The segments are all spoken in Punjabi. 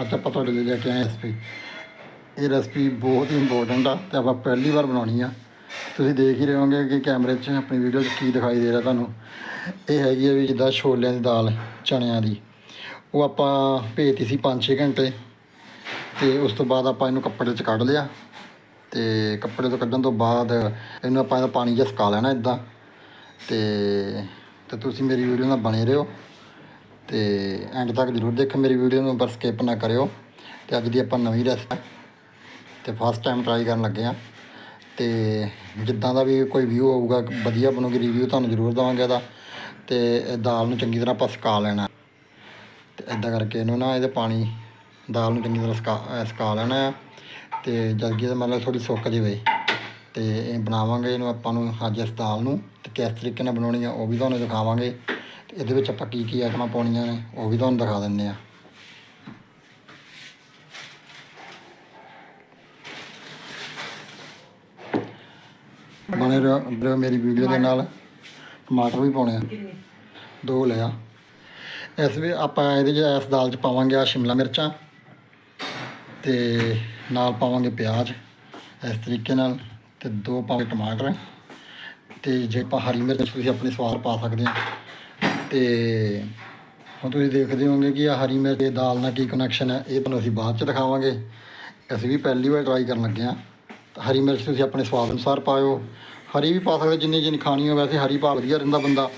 ਅੱਜ ਆਪਾਂ ਤੁਹਾਡੇ ਲਈ ਲੈ ਕੇ ਆਏ ਰੈਸਪੀ ਇਹ ਰੈਸਪੀ ਬਹੁਤ ਹੀ ਇੰਪੋਰਟੈਂਟ ਆ ਤੇ ਆਪਾਂ ਪਹਿਲੀ ਵਾਰ ਬਣਾਉਣੀ ਆ। ਤੁਸੀਂ ਦੇਖ ਹੀ ਰਹੇ ਹੋਗੇ ਕਿ ਕੈਮਰੇ 'ਚ ਆਪਣੀ ਵੀਡੀਓ 'ਚ ਕੀ ਦਿਖਾਈ ਦੇ ਰਿਹਾ ਤੁਹਾਨੂੰ। ਇਹ ਹੈਗੀ ਹੈ ਵੀ ਜਿੱਦਾਂ ਛੋਲਿਆਂ ਦੀ ਦਾਲ, ਚਣਿਆਂ ਦੀ। ਉਹ ਆਪਾਂ ਭੇਜਤੀ ਸੀ 5-6 ਘੰਟੇ। ਤੇ ਉਸ ਤੋਂ ਬਾਅਦ ਆਪਾਂ ਇਹਨੂੰ ਕੱਪੜੇ 'ਚ ਕੱਢ ਲਿਆ। ਤੇ ਕੱਪੜੇ ਤੋਂ ਕੱਢਣ ਤੋਂ ਬਾਅਦ ਇਹਨੂੰ ਆਪਾਂ ਇਹਦਾ ਪਾਣੀ ਜਿਹਾ ਸੁਕਾ ਲੈਣਾ ਇਦਾਂ ਤੇ ਤੇ ਤੁਸੀਂ ਮੇਰੀ ਵੀਡੀਓ ਨਾਲ ਬਣੇ ਰਹੋ। ਤੇ ਐਂਡ ਤੱਕ ਜ਼ਰੂਰ ਦੇਖੋ ਮੇਰੀ ਵੀਡੀਓ ਨੂੰ, ਪਰ ਸਕਿਪ ਨਾ ਕਰਿਓ। ਤੇ ਅੱਜ ਦੀ ਆਪਾਂ ਨਵੀਂ ਰੈਸਪੀ ਤੇ ਫਸਟ ਟਾਈਮ ਟਰਾਈ ਕਰਨ ਲੱਗੇ ਆ ਤੇ ਜਿੱਦਾਂ ਦਾ ਵੀ ਕੋਈ ਵਿਊ ਹੋਊਗਾ, ਵਧੀਆ ਬਣੂਗੀ ਰਿਵਿਊ ਤੁਹਾਨੂੰ ਜ਼ਰੂਰ ਦਵਾਂਗੇ ਇਹਦਾ। ਤੇ ਇਹ ਦਾਲ ਨੂੰ ਚੰਗੀ ਤਰ੍ਹਾਂ ਆਪਾਂ ਸੁਕਾ ਲੈਣਾ ਤੇ ਇਦਾਂ ਕਰਕੇ ਇਹਨੂੰ ਨਾ ਇਹਦੇ ਪਾਣੀ, ਦਾਲ ਨੂੰ ਚੰਗੀ ਤਰ੍ਹਾਂ ਸੁਕਾ, ਅਹ ਸੁਕਾ ਲੈਣਾ ਆ ਤੇ ਜਦ ਕਿ ਮਤਲਬ ਥੋੜੀ ਸੁੱਕ ਜਾਵੇ। ਤੇ ਇਹ ਬਣਾਵਾਂਗੇ ਇਹਨੂੰ ਆਪਾਂ ਨੂੰ ਅੱਜ ਇਸ ਦਾਲ ਨੂੰ। ਤੇ ਕਿਸ ਤਰੀਕੇ ਨਾਲ ਬਣਾਉਣੀ ਆ, ਉਹ ਵੀ ਤੁਹਾਨੂੰ ਦਿਖਾਵਾਂਗੇ। ਤੇ ਇਹਦੇ ਵਿੱਚ ਆਪਾਂ ਕੀ ਕੀ ਆਈਟਮਾਂ ਪਾਉਣੀਆਂ ਨੇ, ਉਹ ਵੀ ਤੁਹਾਨੂੰ ਦਿਖਾ ਦਿੰਨੇ ਆ ਬਣੇ ਰਹੋ ਮੇਰੀ ਵੀਡੀਓ ਦੇ ਨਾਲ। ਟਮਾਟਰ ਵੀ ਪਾਉਣੇ ਆ। ਦੋ ਲਿਆ ਇਸ ਵਿੱਚ ਆਪਾਂ ਇਹਦੇ 'ਚ, ਇਸ ਦਾਲ 'ਚ ਪਾਵਾਂਗੇ ਆ ਸ਼ਿਮਲਾ ਮਿਰਚਾਂ ਤੇ ਨਾਲ ਪਾਵਾਂਗੇ ਪਿਆਜ਼ ਇਸ ਤਰੀਕੇ ਨਾਲ ਤੇ ਦੋ ਪਾਵਾਂਗੇ ਟਮਾਟਰ ਤੇ ਜੇ ਆਪਾਂ ਹਰੀ ਮਿਰਚ ਤੁਸੀਂ ਆਪਣੇ ਸਵਾਦ ਪਾ ਸਕਦੇ ਆ। ਤੇ ਹੁਣ ਤੁਸੀਂ ਦੇਖਦੇ ਹੋਗੇ ਕਿ ਆ ਹਰੀ ਮਿਰਚ ਤੇ ਦਾਲ ਨਾਲ ਕੀ ਕਨੈਕਸ਼ਨ ਹੈ, ਇਹ ਤੁਹਾਨੂੰ ਅਸੀਂ ਬਾਅਦ ਚ ਦਿਖਾਵਾਂਗੇ। ਅਸੀਂ ਵੀ ਪਹਿਲੀ ਵਾਰ ਟਰਾਈ ਕਰਨ ਲੱਗੇ ਆ ਹਰੀ ਮਿਰਚ ਤੁਸੀਂ ਆਪਣੇ ਸਵਾਦ ਅਨੁਸਾਰ ਪਾਇਓ। ਹਰੀ ਵੀ ਪਾ ਸਕਦੇ, ਜਿੰਨੀ ਜਿੰਨੀ ਖਾਣੀ ਹੋ ਵੈਸੇ ਹਰੀ ਪਾ ਵਧੀਆ ਰਹਿੰਦਾ ਬੰਦਾ।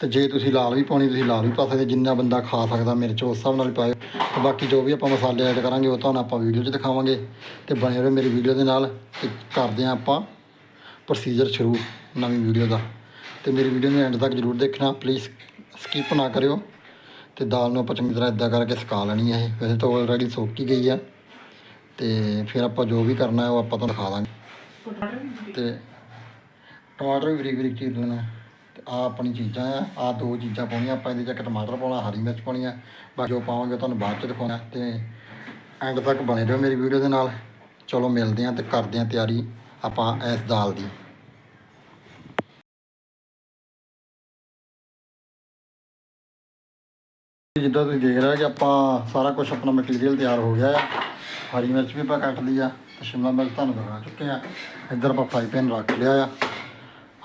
ਤੇ ਜੇ ਤੁਸੀਂ ਲਾਲ ਵੀ ਪਾਉਣੀ, ਤੁਸੀਂ ਲਾਲ ਵੀ ਪਾ ਸਕਦੇ, ਜਿੰਨਾ ਬੰਦਾ ਖਾ ਸਕਦਾ ਮਿਰਚ, ਉਸ ਹਿਸਾਬ ਨਾਲ ਹੀ ਪਾਇਓ। ਤੇ ਬਾਕੀ ਜੋ ਵੀ ਆਪਾਂ ਮਸਾਲੇ ਐਡ ਕਰਾਂਗੇ, ਉਹ ਤੁਹਾਨੂੰ ਆਪਾਂ ਵੀਡੀਓ 'ਚ ਦਿਖਾਵਾਂਗੇ। ਤੇ ਬਣੇ ਰਹੋ ਮੇਰੀ ਵੀਡੀਓ ਦੇ ਨਾਲ। ਤੇ ਕਰਦੇ ਹਾਂ ਆਪਾਂ ਪ੍ਰੋਸੀਜਰ ਸ਼ੁਰੂ, ਨਵੀਂ ਵੀਡੀਓ ਦਾ। ਤੇ ਮੇਰੀ ਵੀਡੀਓ ਨੂੰ ਐਂਡ ਤੱਕ ਜ਼ਰੂਰ ਦੇਖਣਾ। ਪਲੀਜ਼ ਸਕਿਪ ਨਾ ਕਰਿਓ। ਤੇ ਦਾਲ ਨੂੰ ਆਪਾਂ ਚੰਗੀ ਤਰ੍ਹਾਂ ਇਦਾਂ ਕਰਕੇ ਸੁਕਾ ਲੈਣੀ ਹੈ ਇਹ। ਵੈਸੇ ਤਾਂ ਆਲਰੇਡੀ ਸੁੱਕ ਹੀ ਗਈ ਆ। ਤੇ ਫਿਰ ਆਪਾਂ ਜੋ ਵੀ ਕਰਨਾ ਹੈ ਉਹ ਆਪਾਂ ਤੁਹਾਨੂੰ ਦਿਖਾ ਦਾਂਗੇ। ਤੇ ਟਮਾਟਰ ਵੀ ਬਰੀਕ ਬਰੀਕ ਚੀਰ ਲੈਣਾ। ਤੇ ਆ ਆਪਣੀ ਚੀਜ਼ਾਂ ਆ। ਆ ਦੋ ਚੀਜ਼ਾਂ ਪਾਉਣੀਆਂ। ਆਪਾਂ ਇਹਦੇ 'ਚ ਇੱਕ ਟਮਾਟਰ ਪਾਉਣਾ ਹਰੀ ਮਿਰਚ ਪਾਉਣੀ ਆ। ਬਾਕੀ ਜੋ ਪਾਵਾਂਗੇ ਤੁਹਾਨੂੰ ਬਾਅਦ 'ਚ ਦਿਖਾਉਣਾ। ਤੇ ਐਂਡ ਤੱਕ ਬਣੇ ਰਹੋ ਮੇਰੀ ਵੀਡੀਓ ਦੇ ਨਾਲ। ਚਲੋ ਮਿਲਦੇ ਹਾਂ ਤੇ ਕਰਦੇ ਹਾਂ ਤਿਆਰੀ। ਆਪਾਂ ਇਸ ਦਾਲ ਦੀ। ਜਿੱਦਾਂ ਤੁਸੀਂ ਦੇਖ ਰਹੇ ਹੋ ਕਿ ਆਪਾਂ ਸਾਰਾ ਕੁਝ ਆਪਣਾ ਮਟੀਰੀਅਲ ਤਿਆਰ ਹੋ ਗਿਆ ਹੈ ਹਰੀ ਮਿਰਚ ਵੀ ਆਪਾਂ ਕੱਟ ਲਈ ਆ ਤੇ ਸ਼ਿਮਲਾ ਮਿਰਚ ਤੁਹਾਨੂੰ ਦਿਖਾ ਚੁੱਕੇ ਆ। ਇੱਧਰ ਆਪਾਂ ਫਰਾਈ ਪੈਨ ਰੱਖ ਲਿਆ ਆ।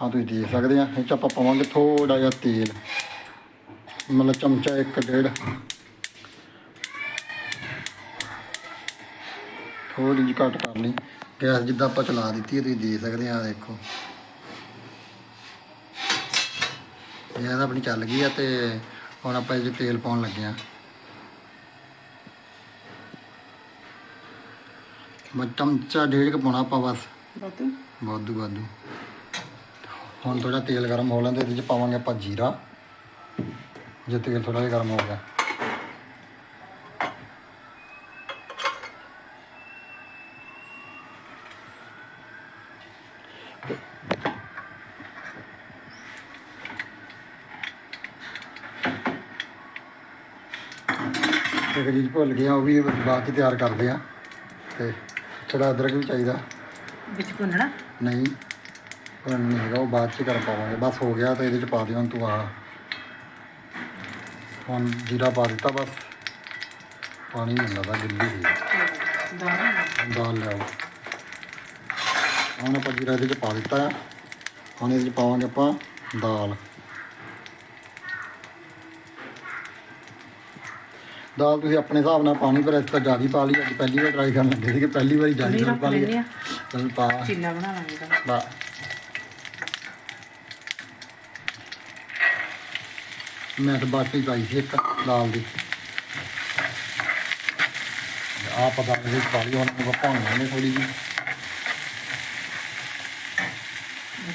ਹਾਂ ਤੁਸੀਂ ਦੇਖ ਸਕਦੇ ਆ, ਇਹ 'ਚ ਆਪਾਂ ਪਾਵਾਂਗੇ ਥੋੜਾ ਜਿਹਾ ਤੇਲ। ਮਤਲਬ ਚਮਚਾ ਇੱਕ, ਡੇਢ। ਥੋੜੀ ਜਿਹੀ ਘੱਟ ਕਰ ਲਈ। ਗੈਸ ਜਿੱਦਾਂ ਆਪਾਂ ਚਲਾ ਦਿੱਤੀ ਹੈ ਤੁਸੀਂ ਦੇਖ ਸਕਦੇ ਆ ਦੇਖੋ। ਇਹ ਆਪਣੀ ਚੱਲ ਗਈ ਆ ਤੇ ਹੁਣ ਆਪਾਂ ਇਹ 'ਚ ਤੇਲ ਪਾਉਣ ਲੱਗੇ ਆ ਮੈਂ ਚਮਚਾ ਡੇਢ ਕੁ ਪਾਉਣਾ ਆਪਾਂ ਬਸ। ਵਾਧੂ। ਵਾਧੂ ਹੁਣ ਥੋੜਾ ਤੇਲ ਗਰਮ ਹੋ ਲੈਂਦੇ ਇਹਦੇ 'ਚ ਪਾਵਾਂਗੇ ਆਪਾਂ ਜੀਰਾ। ਜੇ ਤੇਲ ਥੋੜਾ ਜਿਹਾ ਗਰਮ ਹੋ ਗਿਆ। ਇੱਕ ਚੀਜ਼ ਭੁੱਲ ਗਿਆ ਉਹ ਵੀ ਬਾਅਦ ਚ ਤਿਆਰ ਕਰਦੇ ਆ। ਤੇ ਥੋੜਾ ਅਦਰਕ ਵੀ ਚਾਹੀਦਾ। ਵਿੱਚ ਭੁੰਨਣਾ? ਨਹੀਂ ਪਰ ਨਹੀਂ ਹੈਗਾ ਉਹ ਬਾਅਦ ਚ ਕਰ ਪਾਵਾਂਗੇ। ਬਸ ਹੋ ਗਿਆ ਤਾਂ ਇਹਦੇ ਚ ਪਾ ਦਿਓ ਹੁਣ ਤੂੰ ਆ ਹੁਣ ਜੀਰਾ ਪਾ ਦਿੱਤਾ ਬਸ। ਪਾਣੀ ਨਹੀਂ ਲੱਗਦਾ ਗਿੱਲੀ ਸੀ ਦਾਲ ਦਾਲ ਲਿਆਓ ਹੁਣ ਆਪਾਂ ਜੀਰਾ ਇਹਦੇ ਚ ਪਾ ਦਿੱਤਾ। ਹੁਣ ਇਹਦੇ ਚ ਪਾਵਾਂਗੇ ਆਪਾਂ ਦਾਲ। ਦਾਲ ਤੁਸੀਂ ਆਪਣੇ ਹਿਸਾਬ ਨਾਲ ਪਾਣੀ ਪਰ ਇਸ ਤੋਂ ਜ਼ਿਆਦਾ ਪਾ ਲਈ ਅੱਜ ਪਹਿਲੀ ਵਾਰ ਟਰਾਈ ਕਰਨ ਲੱਗੇ ਸੀ ਕਿ ਪਹਿਲੀ ਵਾਰੀ ਜ਼ਿਆਦਾ ਦਾਲ ਪਾ ਲਈ ਚਲ ਪਾ। ਚੀਲਾ ਬਣਾਵਾਂਗੇ ਤਾਂ। ਬਾ ਮੈਂ ਤਾਂ ਬਾਟੀ ਪਾਈ ਸੀ ਇੱਕ ਦਾਲ ਦੀ। ਆ ਪਤਾ ਨਹੀਂ ਪਾ ਲਈ ਹੁਣ ਉਹ ਭਾਉਣਾ ਨੇ ਥੋੜੀ ਜਿਹੀ।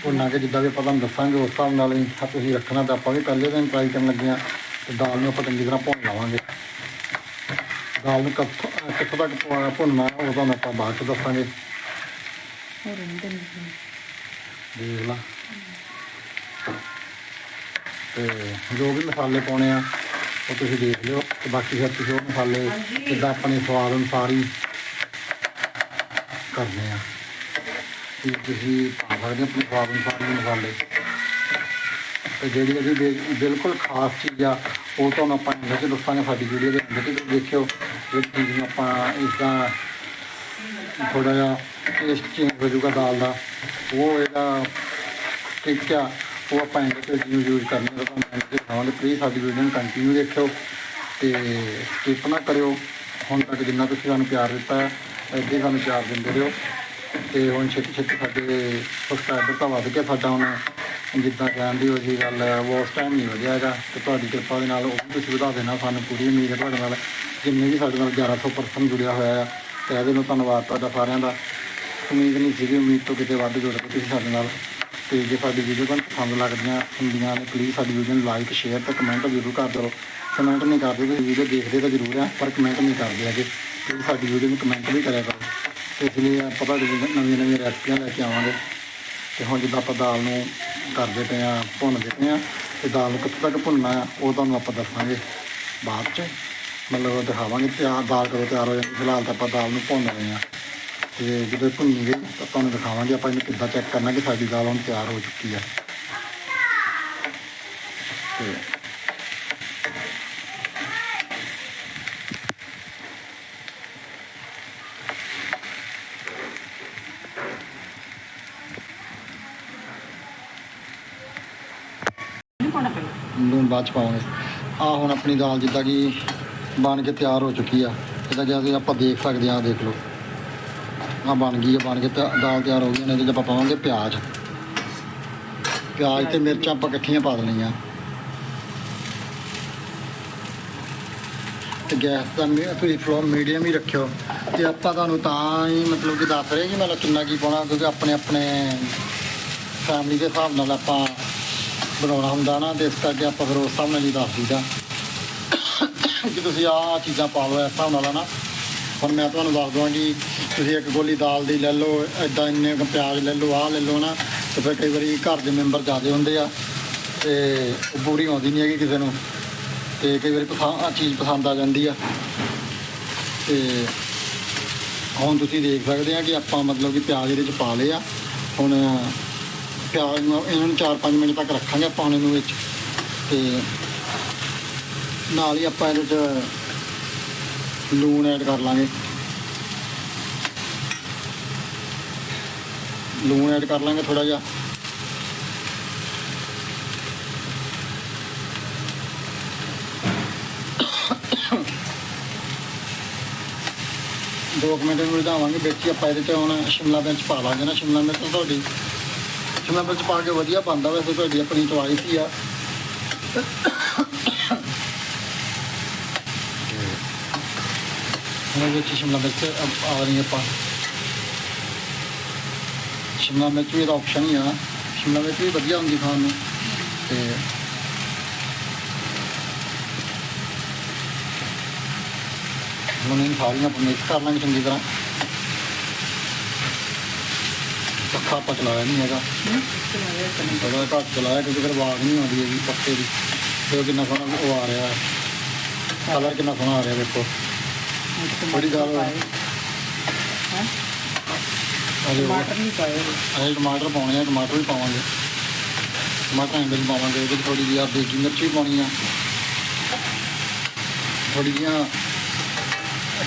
ਉਹਨਾਂ ਕੇ ਜਿੱਦਾਂ ਵੀ ਆਪਾਂ ਤੁਹਾਨੂੰ ਦੱਸਾਂਗੇ ਉਸ ਹਿਸਾਬ ਨਾਲ ਹੀ ਤੁਸੀਂ ਰੱਖਣਾ ਤਾਂ ਆਪਾਂ ਵੀ ਪਹਿਲੇ ਦਿਨ ਟਰਾਈ ਕਰਨ ਲੱਗੇ ਆ ਤੇ ਦਾਲ ਨੂੰ ਆਪਾਂ ਚੰਗੀ ਤਰ੍ਹਾਂ ਭੁੰਨ ਲਵਾਂਗੇ। ਦਾਲ ਨੂੰ ਕਿੱਥੋਂ ਕਿੱਥੋਂ ਤੱਕ ਭੁ- ਭੁੰਨਣਾ ਉਹ ਤੁਹਾਨੂੰ ਆਪਾਂ ਬਾਅਦ ਚ ਦੱਸਾਂਗੇ। ਹੋਰ ਇਹਦੇ ਨਹੀਂ ਦੇਖ ਲਾ। ਤੇ ਜੋ ਵੀ ਮਸਾਲੇ ਪਾਉਣੇ ਆ ਉਹ ਤੁਸੀਂ ਦੇਖ ਲਿਓ। ਤੇ ਬਾਕੀ ਫਿਰ ਤੁਸੀਂ ਉਹ ਮਸਾਲੇ ਜਿੱਦਾਂ ਆਪਣੇ ਸਵਾਦ ਅਨੁਸਾਰ ਹੀ ਕਰਨੇ ਆ। ਕਿ ਤੁਸੀਂ ਪਾ ਸਕਦੇ ਹੋ ਆਪਣੇ ਸਵਾਦ ਅਨੁਸਾਰ ਹੀ ਮਸਾਲੇ। ਤੇ ਜਿਹੜੀ ਅਸੀਂ ਬਿ- ਬਿਲਕੁਲ ਖਾਸ ਚੀਜ਼ ਆ ਉਹ ਤੁਹਾਨੂੰ ਆਪਾਂ ਅੰਦਰ ਚ ਦੱਸਾਂਗੇ ਸਾਡੀ ਵੀਡੀਓ ਦੇ ਅੰਦਰ ਦੇਖਿਓ। ਇਹ ਚੀਜ਼ ਨੂੰ ਆਪਾਂ ਇਸ ਦਾ ਥੋੜਾ ਜਿਹਾ ਟੇਸਟ ਚੇਂਜ ਹੋ ਜਾਊਗਾ ਦਾਲ ਦਾ, ਉਹ ਇਹਦਾ ਟ੍ਰਿਕ ਆ, ਉਹ ਆਪਾਂ ਇਹਦੇ ਤੇ ਯੂਜ਼ ਯੂਜ਼ ਕਰਨੀ ਤਾਂ ਮੈਂ ਤੇ ਖਾਵਾਂਗੇ ਪਲੀਜ਼ ਸਾਡੀ ਵੀਡੀਓ ਨੂੰ ਕੰਟੀਨਿਊ ਦੇਖਿਓ ਤੇ ਸਕਿਪ ਨਾ ਕਰਿਓ। ਹੁਣ ਤੱਕ ਜਿੰਨਾ ਤੁਸੀਂ ਸਾਨੂੰ ਪਿਆਰ ਦਿੱਤਾ ਹੈ, ਇੱਦਾਂ ਹੀ ਸਾਨੂੰ ਪਿਆਰ ਦਿੰਦੇ ਰਹੋ। ਤੇ ਹੁਣ ਛੇਤੀ ਛੇਤੀ ਸਾਡੇ ਸਬਸਕ੍ਰਾਈਬਰ ਤਾਂ ਵੱਧ ਗਿਆ ਸਾਡਾ ਹੁਣ, ਜਿੱਦਾਂ ਕਹਿੰਦੀ ਹੋ ਜੀ ਗੱਲ ਉਸ ਟਾਈਮ ਨਹੀਂ ਵਧਿਆ ਹੈਗਾ, ਤੇ ਤੁਹਾਡੀ ਕਿਰਪਾ ਦੇ ਨਾਲ ਉਹ ਵੀ ਤੁਸੀਂ ਵਧਾ ਦੇਣਾ ਸਾਨੂੰ, ਪੂਰੀ ਉਮੀਦ ਹੈ ਤੁਹਾਡੇ ਨਾਲ। ਜਿੰਨੇ ਵੀ ਸਾਡੇ ਨਾਲ 1100 ਪਰਸਨ ਜੁੜਿਆ ਹੋਇਆ ਆ, ਤੇ ਇਹਦੇ ਨੂੰ ਧੰਨਵਾਦ ਤੁਹਾਡਾ ਸਾਰਿਆਂ ਦਾ। ਉਮੀਦ ਨਹੀਂ ਸੀਗੀ, ਉਮੀਦ ਤੋਂ ਕਿਤੇ ਵੱਧ ਜੁੜ ਕੇ ਤੁਸੀਂ ਸਾਡੇ ਨਾਲ। ਤੇ ਜੇ ਸਾਡੀ ਵੀਡੀਓ ਤੁਹਾਨੂੰ ਪਸੰਦ ਲੱਗਦੀਆਂ ਹੁੰਦੀਆਂ ਨੇ ਪਲੀਜ਼ ਸਾਡੀ ਵੀਡੀਓ ਨੂੰ ਲਾਈਕ ਸ਼ੇਅਰ ਤੇ ਕਮੈਂਟ ਜ਼ਰੂਰ ਕਰ ਦਿਓ। ਕਮੈਂਟ ਨਹੀਂ ਕਰਦੇ, ਤੁਸੀਂ ਵੀਡੀਓ ਦੇਖਦੇ ਤਾਂ ਜ਼ਰੂਰ ਆ, ਪਰ ਕਮੈਂਟ ਨਹੀਂ ਕਰਦੇ ਹੈਗੇ। ਤੇ ਸਾਡੀ ਵੀਡੀਓ ਨੂੰ ਕਮੈਂਟ ਵੀ ਕਰਿਆ ਕਰੋ। ਤੇ ਇਸ ਲਈ ਆਪਾਂ ਤੁਹਾਡੇ ਨਵੀਆਂ ਨਵੀਆਂ ਰੈਸਪੀਆਂ ਲੈ ਕੇ ਆਵਾਂਗੇ। ਤੇ ਹੁਣ ਜਿੱਦਾਂ ਆਪਾਂ ਦਾਲ ਨੂੰ ਕਰਦੇ ਪਏ ਆ ਭੁੰਨਦੇ ਪਏ ਆ ਤੇ ਦਾਲ ਨੂੰ ਕਿੱਥੇ ਤੱਕ ਭੁੰਨਣਾ, ਉਹ ਤੁਹਾਨੂੰ ਆਪਾਂ ਦੱਸਾਂਗੇ। ਬਾਅਦ ਚ। ਮਤਲਬ ਦਿਖਾਵਾਂਗੇ ਤਿਆਰ ਦਾਲ ਕਦੋਂ ਤਿਆਰ ਹੋ ਜਾਂਦੀ ਫਿਲਹਾਲ ਤਾਂ ਆਪਾਂ ਦਾਲ ਨੂੰ ਭੁੰਨ ਰਹੇ ਆ ਤੇ ਜਦੋਂ ਭੁੰਨੀ ਗਈ ਤਾਂ ਤੁਹਾਨੂੰ ਦਿਖਾਵਾਂਗੇ ਆਪਾਂ ਇਹਨੂੰ ਕਿੱਦਾਂ ਚੈੱਕ ਕਰਨਾ ਕਿ ਸਾਡੀ ਦਾਲ ਹੁਣ ਤਿਆਰ ਹੋ ਚੁੱਕੀ ਆ ਤੇ ਪਹਿਲਾਂ ਲੂਣ ਬਾਅਦ ਚ ਪਾਵਾਂਗੇ। ਆ ਹੁਣ ਆਪਣੀ ਦਾਲ ਜਿੱਦਾਂ ਕਿ ਬਣ ਕੇ ਤਿਆਰ ਹੋ ਚੁੱਕੀ ਆ। ਇਹਦਾ ਜ਼ਿਆਦਾ ਆਪਾਂ ਦੇਖ ਸਕਦੇ ਆ ਦੇਖ ਲਓ। ਆ ਬਣ ਗਈ ਆ, ਬਣ ਕੇ ਤਿਆ- ਦਾਲ ਤਿਆਰ ਹੋ ਗਈ ਨੇ ਇਹਦੇ 'ਚ ਆਪਾਂ ਪਾਵਾਂਗੇ ਪਿਆਜ਼। ਪਿਆਜ਼ ਤੇ ਮਿਰਚਾਂ ਆਪਾਂ ਇਕੱਠੀਆਂ ਪਾ ਦੇਣੀਆਂ। ਤੇ ਗੈਸ ਦਾ ਤੁਸੀਂ ਫਲੋ ਮੀਡੀਅਮ ਹੀ ਰੱਖਿਓ। ਤੇ ਆਪਾਂ ਤੁਹਾਨੂੰ ਤਾਂ ਹੀ ਮਤਲਬ ਕਿ ਦੱਸ ਰਹੇ ਕਿ ਮਤਲਬ ਕਿੰਨਾ ਕੀ ਪਾਉਣਾ, ਕਿਉਂਕਿ ਆਪਣੇ ਆਪਣੇ ਫੈਮਿਲੀ ਦੇ ਹਿਸਾਬ ਨਾਲ ਆਪਾਂ ਬਣਾਉਣਾ ਹੁੰਦਾ ਨਾ, ਤੇ ਇਸ ਕਰਕੇ ਆਪਾਂ ਫਿਰ ਉਸ ਹਿਸਾਬ ਨਾਲ ਹੀ ਦੱਸ ਦਈਦਾ। ਕਿ ਤੁਸੀਂ ਆਹ ਚੀਜ਼ਾਂ ਪਾ ਲਓ, ਇਸ ਹਿਸਾਬ ਨਾਲ ਹੈ ਨਾ। ਹੁਣ ਮੈਂ ਤੁਹਾਨੂੰ ਦੱਸ ਦਵਾਂ ਕਿ ਤੁਸੀਂ ਇੱਕ ਗੋਲੀ ਦਾਲ ਦੀ ਲੈ ਲਓ ਐਦਾਂ ਇੰਨੇ ਕੁ ਪਿਆਜ਼ ਲੈ ਲਓ, ਆਹ ਲੈ ਲਓ ਨਾ, ਤੇ ਫਿਰ ਕਈ ਵਾਰੀ ਘਰ ਦੇ ਮੈਂਬਰ ਜ਼ਿਆਦੇ ਹੁੰਦੇ ਆ, ਤੇ ਉਹ ਪੂਰੀ ਆਉਂਦੀ ਨਹੀਂ ਹੈਗੀ ਕਿਸੇ ਨੂੰ, ਤੇ ਕਈ ਵਾਰੀ ਪਸੰਦ ਆ ਚੀਜ਼ ਪਸੰਦ ਆ ਜਾਂਦੀ ਆ। ਤੇ ਹੁਣ ਤੁਸੀਂ ਦੇਖ ਸਕਦੇ ਆ ਕਿ ਆਪਾਂ ਮਤਲਬ ਕਿ ਪਿਆਜ਼ ਇਹਦੇ ਚ ਪਾ ਲਏ ਆ, ਹੁਣ ਪਿਆਜ਼ ਨੂੰ, ਇਹਨਾਂ ਨੂੰ 4-5 ਮਿੰਟ ਤੱਕ ਰੱਖਾਂਗੇ ਪਾਣੀ ਨੂੰ ਵਿੱਚ, ਤੇ ਨਾਲ ਹੀ ਆਪਾਂ ਇਹਦੇ ਚ ਲੂਣ ਐਡ ਕਰ ਲਾਂਗੇ। ਲੂਣ ਐਡ ਕਰ ਲਾਂਗੇ ਥੋੜਾ ਜਿਹਾ। ਦੋ ਕੁ ਮਿੰਟ ਨੂੰ ਰਿਝਾਵਾਂਗੇ ਵਿੱਚ ਹੀ ਆਪਾਂ ਇਹਦੇ ਚ ਹੁਣ ਸ਼ਿਮਲਾ ਮਿਰਚ ਪਾ ਲਾਂਗੇ ਨਾ। ਸ਼ਿਮਲਾ ਮਿਰਚ ਤੁਹਾਡੀ ਸ਼ਿਮਲਾ ਮਿਰਚ ਪਾ ਕੇ ਵਧੀਆ ਬਣਦਾ। ਵੈਸੇ ਤੁਹਾਡੀ ਆਪਣੀ ਚਵਾਈ ਸੀ ਆ। ਹੁਣ ਵਿੱਚ, ਸ਼ਿਮਲਾ ਮਿਰਚ ਆ- ਆ ਰਹੀ ਆਪਾਂ। ਸ਼ਿਮਲਾ ਮਿਰਚ ਵੀ ਇਹਦਾ ਆਪਸ਼ਨ ਹੀ ਆ। ਸ਼ਿਮਲਾ ਮਿਰਚ ਵੀ ਵਧੀਆ ਹੁੰਦੀ ਖਾਣ ਨੂੰ। ਤੇ ਹੁਣ ਇਹ ਸਾਰੀਆਂ ਆਪਾਂ ਮਿਕਸ ਕਰ ਲਾਂਗੇ ਚੰਗੀ ਤਰ੍ਹਾਂ। ਪੱਖਾ ਆਪਾਂ ਚਲਾਇਆ ਨਹੀਂ ਹੈਗਾ। ਬੜਾ ਘੱਟ ਚਲਾਇਆ ਕਿਉਂਕਿ ਫਿਰ ਆਵਾਜ਼ ਨਹੀਂ ਆਉਂਦੀ ਹੈਗੀ ਪੱਖੇ ਦੀ। ਤੇ ਕਿੰਨਾ ਸੋਹਣਾ ਉਹ ਆ ਰਿਹਾ। ਕਲਰ ਕਿੰਨਾ ਸੋਹਣਾ ਆ ਰਿਹਾ ਦੇਖੋ। ਬੜੀ ਗੱਲ ਹੈ। ਟਮਾਟਰ ਨਹੀਂ ਪਾਏ ਅਜੇ ਟਮਾਟਰ ਪਾਉਣੇ ਆ ਟਮਾਟਰ ਵੀ ਪਾਵਾਂਗੇ। ਟਮਾਟਰ ਐਂਡ ਵਿੱਚ ਪਾਵਾਂਗੇ ਉਹਦੇ ਥੋੜੀ ਜਿਹੀ ਆ ਬੇਕਿੰਗ ਮਿਰਚ ਵੀ ਪਾਉਣੀ ਆ। ਥੋੜੀ ਜਿਹੀਆਂ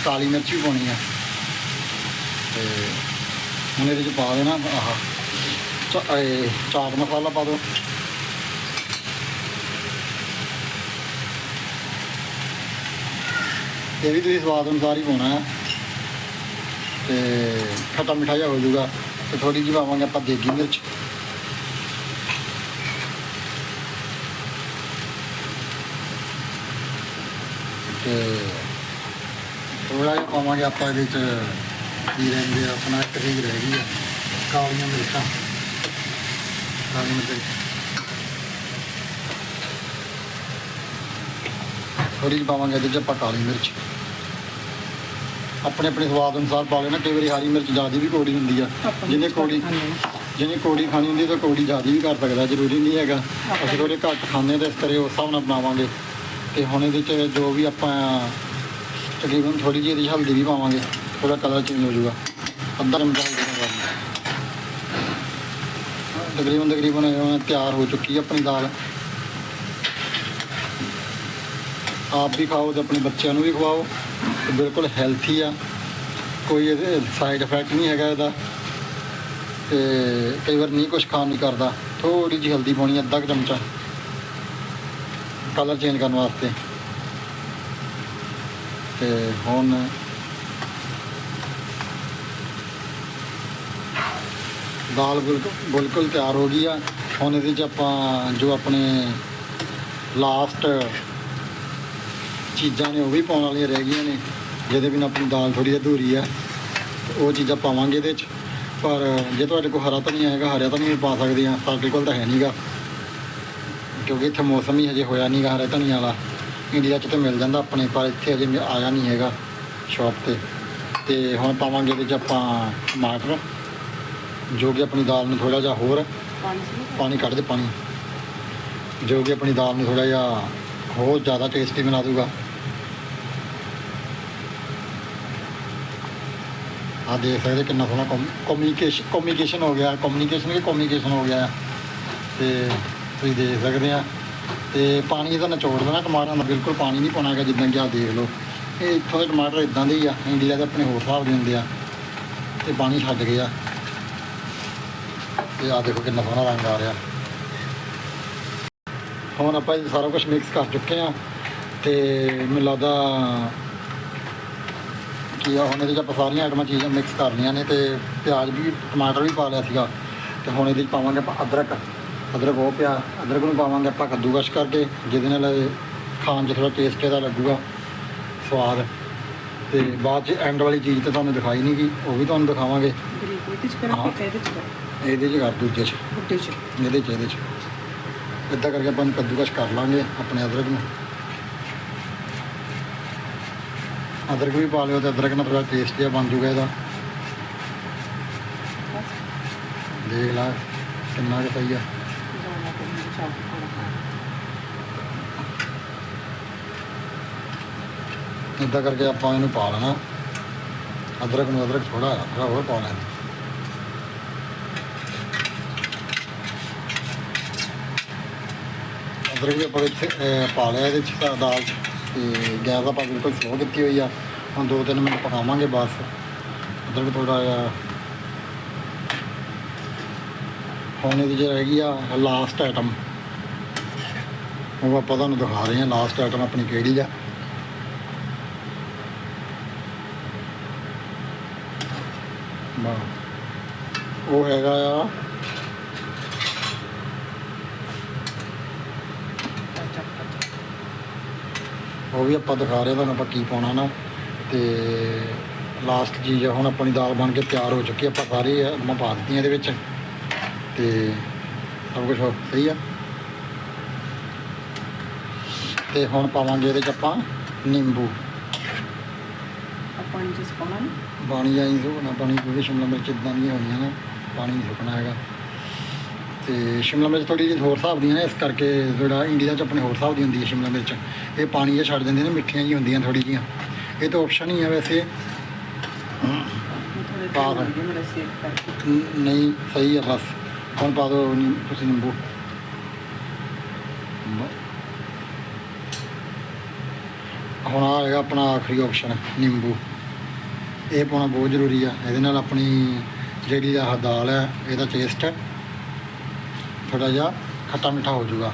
ਕਾਲੀ ਮਿਰਚ ਵੀ ਪਾਉਣੀ ਆ। ਤੇ ਹੁਣ ਇਹਦੇ 'ਚ ਪਾ ਦੇਣਾ ਆਹ ਚਾਟ ਮਸਾਲਾ ਪਾ ਦਿਓ। ਇਹ ਵੀ ਤੁਸੀਂ ਸਵਾਦ ਅਨੁਸਾਰ ਹੀ ਪਾਉਣਾ ਹੈ। ਤੇ ਖੱਟਾ ਮਿੱਠਾ ਜਿਹਾ ਹੋ ਜਾਊਗਾ। ਤੇ ਥੋੜੀ ਜਿਹੀ ਪਾਵਾਂਗੇ ਆਪਾਂ ਦੇਗੀ ਮਿਰਚ। ਤੇ ਥੋੜਾ ਜਿਹਾ ਪਾਵਾਂਗੇ ਆਪਾਂ ਇਹਦੇ ਚ ਕੀ ਰਹਿੰਦੇ ਆਪਣਾ ਇੱਕ ਰਹਿ ਗਈ ਆ, ਕਾਲੀਆਂ ਮਿਰਚਾਂ। ਕਾਲੀ ਮਿਰਚ। ਥੋੜੀ ਜਿਹੀ ਪਾਵਾਂਗੇ ਇਹਦੇ ਚ ਆਪਾਂ ਕਾਲੀ ਮਿਰਚ। ਆਪਣੇ ਆਪਣੇ ਸਵਾਦ ਅਨੁਸਾਰ ਪਾ ਲੈਣਾ। ਕਈ ਵਾਰੀ ਹਰੀ ਮਿਰਚ ਜ਼ਿਆਦਾ ਵੀ ਕੋੜੀ ਹੁੰਦੀ ਆ। ਜਿਹਨੇ ਕੋੜੀ ਜਿਹਨੇ ਕੋੜੀ ਖਾਣੀ ਹੁੰਦੀ ਤਾਂ ਕੋੜੀ ਜ਼ਿਆਦਾ ਵੀ ਕਰ ਸਕਦਾ ਜ਼ਰੂਰੀ ਨਹੀਂ ਹੈਗਾ। ਅਸੀਂ ਥੋੜੇ ਘੱਟ ਖਾਂਦੇ ਤਾਂ ਇਸ ਕਰੇ ਉਸ ਹਿਸਾਬ ਨਾਲ ਬਣਾਵਾਂਗੇ। ਤੇ ਹੁਣ ਇਹਦੇ ਚ ਜੋ ਵੀ ਆਪਾਂ ਤਕਰੀਬਨ ਥੋੜੀ ਜਿਹੀ ਇਹਦੀ ਹਲਦੀ ਵੀ ਪਾਵਾਂਗੇ ਥੋੜਾ ਕਲਰ ਚੇਂਜ ਹੋ ਜਾਊਗਾ। ਅੱਧਾ ਚਮਚਾ ਤਕਰੀਬਨ ਤਕਰੀਬਨ ਇਹ ਹੁਣ ਤਿਆਰ ਹੋ ਚੁੱਕੀ ਹੈ ਆਪਣੀ ਦਾਲ। ਆਪ ਵੀ ਖਾਓ ਤੇ ਆਪਣੇ ਬੱਚਿਆਂ ਨੂੰ ਵੀ ਖਵਾਓ। ਬਿਲਕੁਲ ਹੈਲਥੀ ਆ। ਕੋਈ ਇਹਦੇ ਸਾਈਡ ਇਫੈਕਟ ਨਹੀਂ ਹੈਗਾ ਇਹਦਾ। ਤੇ ਕਈ ਵਾਰ ਨਹੀਂ ਕੁਝ ਖਾਣ ਨਹੀਂ ਕਰਦਾ। ਥੋੜੀ ਜਿਹੀ ਹਲਦੀ ਪਾਉਣੀ ਅੱਧਾ ਕੁ ਚਮਚਾ। ਕਲਰ ਚੇਂਜ ਕਰਨ ਵਾਸਤੇ। ਤੇ ਹੁਣ ਦਾਲ ਬਿਲਕੁਲ ਬਿਲਕੁਲ ਤਿਆਰ ਹੋ ਗਈ ਆ। ਹੁਣ ਇਹਦੇ ਚ ਆਪਾਂ ਜੋ ਆਪਣੇ ਲਾਸਟ ਚੀਜ਼ਾਂ ਨੇ ਉਹ ਵੀ ਪਾਉਣ ਵਾਲੀਆਂ ਰਹਿ ਗਈਆਂ ਨੇ। ਜਿਹਦੇ ਬਿਨਾਂ ਆਪਣੀ ਦਾਲ ਥੋੜੀ ਅਧੂਰੀ ਆ, ਉਹ ਚੀਜ਼ਾਂ ਪਾਵਾਂਗੇ ਇਹਦੇ ਚ। ਪਰ ਜੇ ਤੁਹਾਡੇ ਕੋਲ ਹਰਾ ਧਨੀਆ ਹੈਗਾ ਹਰਾ ਧਨੀਆ ਵੀ ਪਾ ਸਕਦੇ ਆ, ਸਾਡੇ ਕੋਲ ਤਾਂ ਹੈ ਨਹੀਂਗਾ ਕਿਉਂਕਿ ਇੱਥੇ ਮੌਸਮ ਹੀ ਹਜੇ ਹੋਇਆ ਨਹੀਂਗਾ ਹਰਾ ਧਨੀਆ ਵਾਲਾ। ਇੰਡੀਆ 'ਚ ਤਾਂ ਮਿਲ ਜਾਂਦਾ ਆਪਣੇ, ਪਰ ਇੱਥੇ ਹਜੇ ਆਇਆ ਨਹੀਂ ਹੈਗਾ ਸ਼ਾਪ ਤੇ। ਤੇ ਹੁਣ ਪਾਵਾਂਗੇ ਇਹਦੇ 'ਚ ਆਪਾਂ ਟਮਾਟਰ, ਜੋ ਕਿ ਆਪਣੀ ਦਾਲ ਨੂੰ ਥੋੜਾ ਜਿਹਾ ਹੋਰ ਪਾਣੀ ਪਾਣੀ ਕੱਢ ਦੇ, ਪਾਣੀ। ਜੋ ਕਿ ਆਪਣੀ ਦਾਲ ਨੂੰ ਥੋੜਾ ਜਿਹਾ ਹੋਰ ਜ਼ਿਆਦਾ ਟੇਸਟੀ ਬਣਾ ਦੂਗਾ ਆ ਦੇਖ ਸਕਦੇ ਕਿੰਨਾ ਸੋਹਣਾ ਕਮਿਊਨੀਕੇਸ਼ਨ ਕਮਿਊਨੀਕੇਸ਼ਨ ਹੋ ਗਿਆ। ਕਮਿਊਨੀਕੇਸ਼ਨ ਵੀ ਕਮਿਊਨੀਕੇਸ਼ਨ ਹੋ ਗਿਆ ਤੇ ਤੁਸੀਂ ਦੇਖ ਸਕਦੇ ਆ। ਤੇ ਪਾਣੀ ਇਹਦਾ ਨਿਚੋੜ ਦੇਣਾ, ਟਮਾਟਰਾਂ ਦਾ ਬਿਲਕੁਲ ਪਾਣੀ ਨਹੀਂ ਪਾਉਣਾ ਹੈਗਾ, ਜਿੱਦਾਂ ਕਿ ਆ ਦੇਖ ਲਓ। ਇਹ ਇੱਥੋਂ ਦੇ ਟਮਾਟਰ ਇਦਾਂ ਦੇ ਹੀ ਆ, ਇੰਡੀਆ ਦੇ ਆਪਣੇ ਹੋਰ ਹਿਸਾਬ ਦੇ ਹੁੰਦੇ ਆ। ਤੇ ਪਾਣੀ ਛੱਡ ਗਏ ਆ। ਤੇ ਆ ਦੇਖੋ ਕਿੰਨਾ ਸੋਹਣਾ ਰੰਗ ਆ ਰਿਹਾ। ਹੁਣ ਆਪਾਂ ਇਹ ਸਾਰਾ ਕੁਝ ਮਿਕਸ ਕਰ ਚੁੱਕੇ ਆ। ਤੇ ਮੈਨੂੰ ਲੱਗਦਾ ਕੀ ਆ ਹੁਣ ਇਹਦੇ 'ਚ ਆਪਾਂ ਸਾਰੀਆਂ ਆਈਟਮਾਂ ਚੀਜ਼ਾਂ ਮਿਕਸ ਕਰ ਲਈਆਂ ਨੇ ਤੇ ਪਿਆਜ਼ ਵੀ ਟਮਾਟਰ ਵੀ ਪਾ ਲਿਆ ਸੀਗਾ। ਤੇ ਹੁਣ ਇਹਦੇ 'ਚ ਪਾਵਾਂਗੇ ਆਪਾਂ ਅਦਰਕ। ਅਦਰਕ ਉਹ ਪਿਆ ਅਦਰਕ ਨੂੰ ਪਾਵਾਂਗੇ ਆਪਾਂ ਕੱਦੂਕਸ਼ ਕਰਕੇ ਜਿਹਦੇ ਨਾਲ ਖਾਣ 'ਚ ਥੋੜਾ ਟੇਸਟ ਇਹਦਾ ਲੱਗੂਗਾ ਸਵਾਦ। ਤੇ ਬਾਅਦ 'ਚ ਐਂਡ ਵਾਲੀ ਚੀਜ਼ ਤੇ ਤੁਹਾਨੂੰ ਦਿਖਾਈ ਨਹੀਂ ਗਈ ਉਹ ਵੀ ਤੁਹਾਨੂੰ ਦਿਖਾਵਾਂਗੇ। ਬਰੀਕ ਵਿੱਚ ਕਰਾਂ। ਕਿ ਇਹਦੇ ਚ ਕਰਾਂ। ਇਹਦੇ 'ਚ ਕਰ ਦੂਜੇ 'ਚ। ਚ। ਇਹਦੇ 'ਚ ਇਹਦੇ 'ਚ। ਇੱਦਾਂ ਕਰਕੇ ਆਪਾਂ ਕੱਦੂਕਸ਼ ਕਰ ਲਾਂਗੇ ਆਪਣੇ ਅਦਰਕ ਨੂੰ। ਅਦਰਕ ਵੀ ਪਾ ਲਿਓ ਤੇ ਅਦਰਕ ਨਾਲ ਥੋੜਾ ਟੇਸਟ ਜਿਹਾ ਬਣ ਜੂਗਾ ਇਹਦਾ। ਦੇਖ ਲਾ ਕਿੰਨਾ ਕੁ ਸਹੀ ਆ। ਜਾਣਾ ਕਰਕੇ ਆਪਾਂ ਇਹਨੂੰ ਪਾ ਲੈਣਾ। ਅਦਰਕ ਨੂੰ ਅਦਰਕ ਥੋੜਾ ਥੋੜਾ ਹੋਰ ਪਾਉਣਾ ਹੈ ਅਦਰਕ ਵੀ ਆਪਾਂ ਇੱਥੇ ਪਾ ਲਿਆ ਇਹਦੇ ਚ ਤਾਂ ਦਾਲ 'ਚ। ਤੇ ਗੈਸ ਆਪਾਂ ਬਿਲਕੁਲ ਸਲੋ ਕੀਤੀ ਹੋਈ ਆ। ਹੁਣ ਦੋ ਤਿੰਨ ਮਿੰਟ ਪਕਾਵਾਂਗੇ ਬਸ। ਅਦਰਕ ਥੋੜਾ ਜਿਹਾ ਹੁਣ ਇਹਦੀ ਜਿਹੜੀ ਹੈਗੀ ਆ ਲਾਸਟ ਆਈਟਮ ਉਹ ਆਪਾਂ ਤੁਹਾਨੂੰ ਦਿਖਾ ਰਹੇ ਹਾਂ ਲਾਸਟ ਆਈਟਮ ਆਪਣੀ ਕਿਹੜੀ ਆ। ਵਾਹ ਉਹ ਹੈਗਾ ਆ ਉਹ ਵੀ ਆਪਾਂ ਦਿਖਾ ਰਹੇ ਤੁਹਾਨੂੰ ਆਪਾਂ ਕੀ ਪਾਉਣਾ ਨਾ। ਤੇ ਲਾਸਟ ਚੀਜ਼ ਆ ਹੁਣ ਆਪਣੀ ਦਾਲ ਬਣ ਕੇ ਤਿਆਰ ਹੋ ਚੁੱਕੀ ਆਪਾਂ ਸਾਰੇ ਮੈਂ ਪਾ ਦਿੱਤੀਆਂ ਇਹਦੇ ਵਿੱਚ। ਤੇ ਸਭ ਕੁਝ ਸਹੀ ਆ। ਤੇ ਹੁਣ ਪਾਵਾਂਗੇ ਇਹਦੇ ਚ ਆਪਾਂ ਨਿੰਬੂ। ਜਿਸ ਪਾਉਣਾ ਨਾ। ਪਾਣੀ ਆਈ ਸੁੱਕਣਾ ਪਾਣੀ ਕਿਉਂਕਿ ਸ਼ਿਮਲਾ ਮਿਰਚ ਇਦਾਂ ਦੀਆਂ ਹੋਣੀਆਂ ਨਾ ਪਾਣੀ ਨਹੀਂ ਸੁੱਕਣਾ ਹੈਗਾ। ਤੇ ਸ਼ਿਮਲਾ ਮਿਰਚ ਥੋੜੀ ਜਿਹੀ ਹੋਰ ਹਿਸਾਬ ਦੀਆਂ ਨੇ, ਇਸ ਕਰਕੇ ਜਿਹੜਾ ਇੰਡੀਆ 'ਚ ਆਪਣੇ ਹੋਰ ਹਿਸਾਬ ਦੀ ਹੁੰਦੀ ਹੈ ਸ਼ਿਮਲਾ ਮਿਰਚ। ਇਹ ਪਾਣੀ ਜਿਹਾ ਛੱਡ ਦਿੰਦੇ ਨੇ, ਮਿੱਠੀਆਂ ਜੀ ਹੁੰਦੀਆਂ ਥੋੜੀ ਜੀਆਂ ਇਹ ਤਾਂ ਆਪਸ਼ਨ ਹੀ ਹੈ ਵੈਸੇ। ਪਾ ਪਾ ਨਹੀਂ, ਸਹੀ ਹੈ ਬਸ। ਹੁਣ ਪਾ ਦਿਓ ਤੁਸੀਂ ਨਿੰਬੂ। ਬ- ਹੁਣ ਆ ਹੈਗਾ ਆਪਣਾ ਆਖਰੀ ਆਪਸ਼ਨ ਨਿੰਬੂ। ਇਹ ਪਾਉਣਾ ਬਹੁਤ ਜ਼ਰੂਰੀ ਆ। ਇਹਦੇ ਨਾਲ ਆਪਣੀ ਜਿਹੜੀ ਆਹ ਦਾਲ ਹੈ, ਇਹਦਾ ਟੇਸਟ ਥੋੜਾ ਜਿਹਾ ਖੱਟਾ ਮਿੱਠਾ ਹੋ ਜਾਊਗਾ।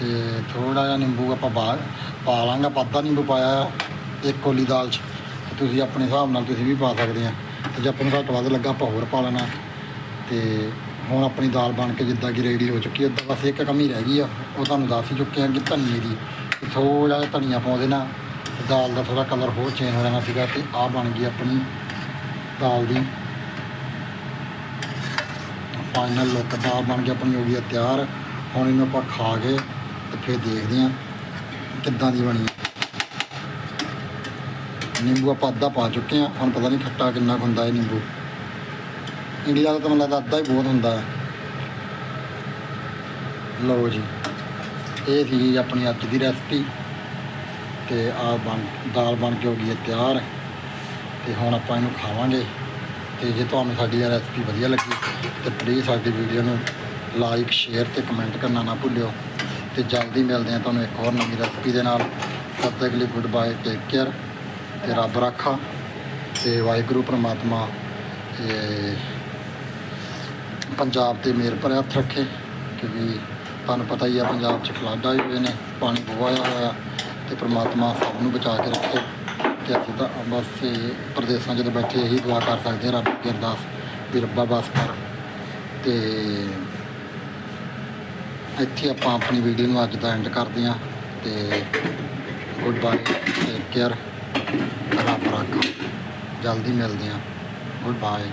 ਤੇ ਥੋੜਾ ਜਿਹਾ ਨਿੰਬੂ ਆਪਾਂ ਪਾ ਪਾ ਲਾਂਗਾ। ਆਪਾਂ ਅੱਧਾ ਨਿੰਬੂ ਪਾਇਆ ਇੱਕ ਕੋਲੀ ਦਾਲ 'ਚ। ਤੁਸੀਂ ਆਪਣੇ ਹਿਸਾਬ ਨਾਲ ਤੁਸੀਂ ਵੀ ਪਾ ਸਕਦੇ ਆ। ਤੇ ਜੇ ਆਪਾਂ ਨੂੰ ਘੱਟ ਵੱਧ ਲੱਗਾ, ਆਪਾਂ ਹੋਰ ਪਾ ਲੈਣਾ। ਤੇ ਹੁਣ ਆਪਣੀ ਦਾਲ ਬਣ ਕੇ ਜਿੱਦਾਂ ਕਿ ਰੈਡੀ ਹੋ ਚੁੱਕੀ ਹੈ ਬਸ ਇੱਕ ਕਮੀ ਰਹਿ ਗਈ ਆ। ਉਹ ਤੁਹਾਨੂੰ ਦੱਸ ਹੀ ਚੁੱਕੇ ਆ ਕਿ ਧਨੀਏ ਦੀ। ਥੋੜਾ ਜਿਹਾ ਧਨੀਆ ਪਾਉਂਦੇ ਨਾ ਦਾਲ ਦਾ ਥੋੜਾ ਕਲਰ ਹੋਰ ਚੇਂਜ ਹੋ ਜਾਣਾ ਸੀਗਾ ਤੇ ਆਹ ਬਣ ਗਈ ਆਪਣੀ ਦਾਲ ਦੀ। ਫਾਈਨਲ ਲੁੱਕ ਦਾਲ ਬਣ ਕੇ ਆਪਣੀ ਹੋ ਗਈ ਆ ਤਿਆਰ। ਹੁਣ ਇਹਨੂੰ ਆਪਾਂ ਖਾ ਕੇ ਤੇ ਫਿਰ ਦੇਖਦੇ ਹਾਂ ਕਿੱਦਾਂ ਦੀ ਬਣੀ ਨਿੰਬੂ ਆਪਾਂ ਅੱਧਾ ਪਾ ਚੁੱਕੇ ਹਾਂ। ਹੁਣ ਪਤਾ ਨਹੀਂ ਖੱਟਾ ਕਿੰਨਾ ਕੁ ਹੁੰਦਾ ਇਹ ਨਿੰਬੂ। ਇੰਡੀਆ ਦਾ ਤਾਂ ਮੈਨੂੰ ਲੱਗਦਾ ਅੱਧਾ ਹੀ ਬਹੁਤ ਹੁੰਦਾ ਹੈ। ਲਓ ਜੀ, ਇਹ ਸੀ ਆਪਣੀ ਅੱਜ ਦੀ ਰੈਸਪੀ ਤੇ ਆ ਬਣ, ਦਾਲ ਬਣ ਕੇ ਹੋ ਗਈ ਹੈ ਤਿਆਰ। ਤੇ ਹੁਣ ਆਪਾਂ ਇਹਨੂੰ ਖਾਵਾਂਗੇ। ਤੇ ਜੇ ਤੁਹਾਨੂੰ ਸਾਡੀ ਇਹ ਰੈਸਪੀ ਵਧੀਆ ਲੱਗੀ ਤੇ ਪਲੀਜ਼ ਸਾਡੀ ਵੀਡੀਓ ਨੂੰ ਲਾਈਕ ਸ਼ੇਅਰ ਤੇ ਕਮੈਂਟ ਕਰਨਾ ਨਾ ਭੁੱਲਿਓ। ਤੇ ਜਲਦੀ ਮਿਲਦੇ ਹਾਂ ਤੁਹਾਨੂੰ ਇੱਕ ਹੋਰ ਨਵੀਂ ਰੈਸਪੀ ਦੇ ਨਾਲ। ਤਦ ਤੱਕ ਲਈ ਗੁੱਡ ਬਾਏ ਟੇਕ ਕੇਅਰ ਤੇ ਰੱਬ ਰੱਖਾ। ਤੇ ਵਾਹਿਗੁਰੂ ਪ੍ਰਮਾਤਮਾ ਤੇ ਪੰਜਾਬ ਤੇ ਮੇਰ ਪਰ ਹੱਥ ਰੱਖੇ, ਕਿਉਂਕਿ ਤੁਹਾਨੂੰ ਪਤਾ ਹੀ ਆ, ਪੰਜਾਬ 'ਚ ਫਲੱਡ ਆਏ ਹੋਏ ਨੇ, ਪਾਣੀ ਬਹੁਤ ਆਇਆ ਹੋਇਆ ਤੇ ਪ੍ਰਮਾਤਮਾ ਸਭ ਨੂੰ ਬਚਾ ਕੇ ਰੱਖੇ। ਤੇ ਅਸੀਂ ਤਾਂ ਬਸ ਪ੍ਰਦੇਸਾਂ 'ਚ ਬੈਠੇ ਇਹੀ ਦੁਆ ਕਰ ਸਕਦੇ ਹਾਂ ਰੱਬ ਅੱਗੇ ਅਰਦਾਸ ਵੀ ਰੱਬਾ ਬਸ ਕਰ। ਤੇ ਇੱਥੇ ਆਪਾਂ ਆਪਣੀ ਵੀਡੀਓ ਨੂੰ ਅੱਜ ਦਾ ਐਂਡ ਕਰਦੇ ਹਾਂ ਤੇ ਗੁੱਡ ਬਾਏ ਟੇਕ ਕੇਅਰ ਰੱਬ ਰੱਖਾ। ਜਲਦੀ ਮਿਲਦੇ ਹਾਂ। Good bye